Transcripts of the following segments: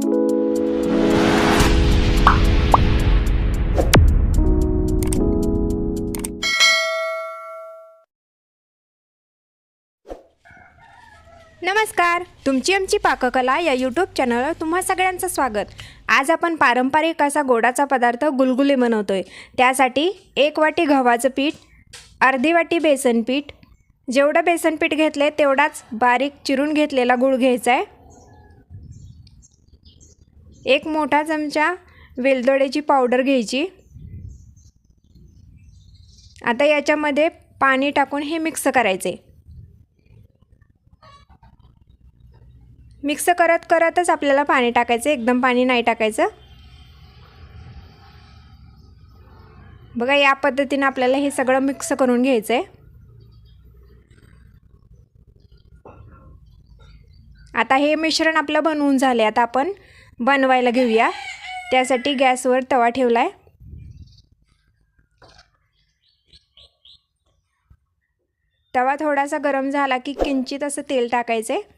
नमस्कार तुमची आमची पाककला या यूट्यूब चॅनलवर तुम्हा सगळ्यांचं स्वागत. आज आपण पारंपरिक असा गोडाचा पदार्थ गुलगुले बनवतोय. त्यासाठी एक वाटी गव्हाचं पीठ अर्धी वाटी बेसन पीठ जेवढं बेसन पीठ घेतले तेवढाच बारीक चिरून घेतलेला गूळ घ्यायचा आहे एक मोठा चमचा वेलदोड्याची पावडर घ्यायची. आता याच्यामध्ये पाणी टाकून हे मिक्स करायचे. मिक्स करत करतच आपल्याला पाणी टाकायचं एकदम पाणी नाही टाकायचं. बघा या पद्धतीनं आपल्याला हे सगळं मिक्स करून घ्यायचं आहे आता हे मिश्रण आपलं बनवून झाले आता आपण बनवायला घेऊया. त्यासाठी गॅसवर तवा ठेवला आहे तवा थोडासा गरम झाला की किंचित असं तेल टाकायचं. आहे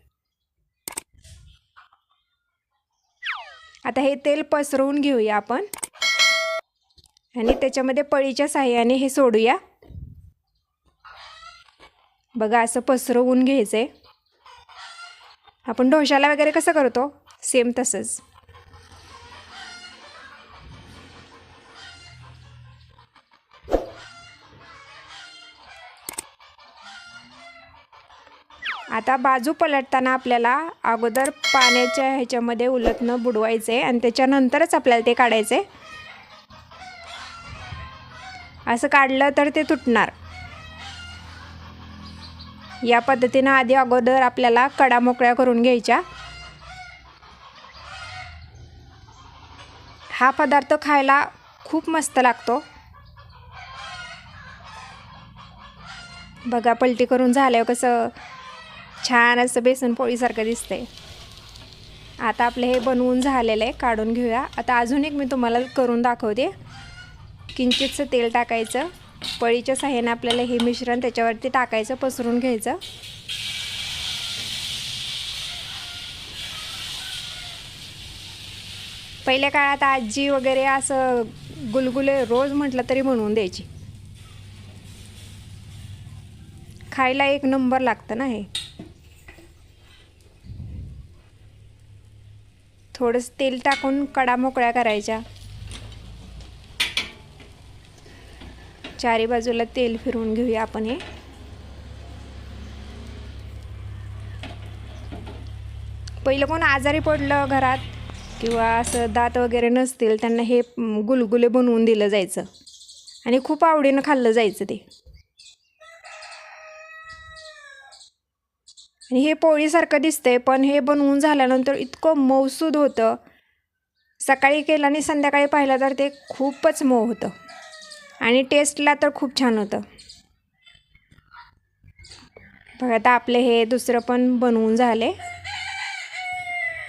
आता हे तेल पसरवून घेऊया आपण. आणि त्याच्यामध्ये पळीच्या साह्याने हे सोडूया. बघा असं पसरवून घ्यायचं आहे आपण ढोशाला वगैरे कसं करतो? सेम तसंच. आता बाजू पलटताना आपल्याला अगोदर पाण्याच्या ह्याच्यामध्ये उलटणं बुडवायचं आहे आणि त्याच्यानंतरच आपल्याला ते काढायचं. आहे असं काढलं तर ते तुटणार. या पद्धतीनं आधी अगोदर आपल्याला कडा मोकळ्या करून घ्यायच्या. हा पदार्थ खायला खूप मस्त लागतो. बघा पलटी करून झाल्यावर कसं छान असं बेसन पोळीसारखं दिसतंय. आता आपलं हे बनवून झालेलं आहे काढून घेऊया. आता अजून एक मी तुम्हाला करून दाखवते. किंचितचं तेल टाकायचं. पळीच्या साह्याने आपल्याला हे मिश्रण त्याच्यावरती टाकायचं पसरून घ्यायचं. पहिल्या काळात आजी वगैरे असं गुलगुले रोज म्हटलं तरी बनवून द्यायची. खायला एक नंबर लागतं ना हे. थोडंसं तेल टाकून कडा मोकळ्या करायच्या. चारी बाजूला तेल फिरवून घेऊया आपण हे. पहिलं कोण आजारी पडलं घरात किंवा असं दात वगैरे नसतील त्यांना हे गुलगुले बनवून दिलं जायचं. आणि खूप आवडीनं खाल्लं जायचं ते. आणि हे पोळीसारखं दिसतंय पण हे बनवून झाल्यानंतर इतकं मऊसूद होतं. सकाळी केलं आणि संध्याकाळी पाहिलं तर ते खूपच मऊ होतं. आणि टेस्टला तर खूप छान होतं. बघा आता आपले हे दुसरं पण बनवून झाले.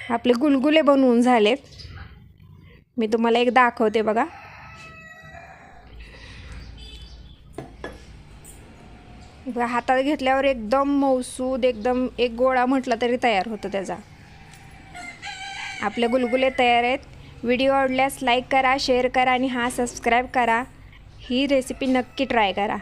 आपले गुलगुले बनवून झालेत. मी तुम्हाला एक दाखवते बघा. हातात घेतल्यावर एकदम मौसूद एकदम एक गोळा म्हटला तरी तयार होतो त्याचा. आपले गुलगुले तयार आहेत. व्हिडिओ आवडल्यास लाईक करा शेअर करा आणि हा सबस्क्राईब करा. ही रेसिपी नक्की ट्राय करा.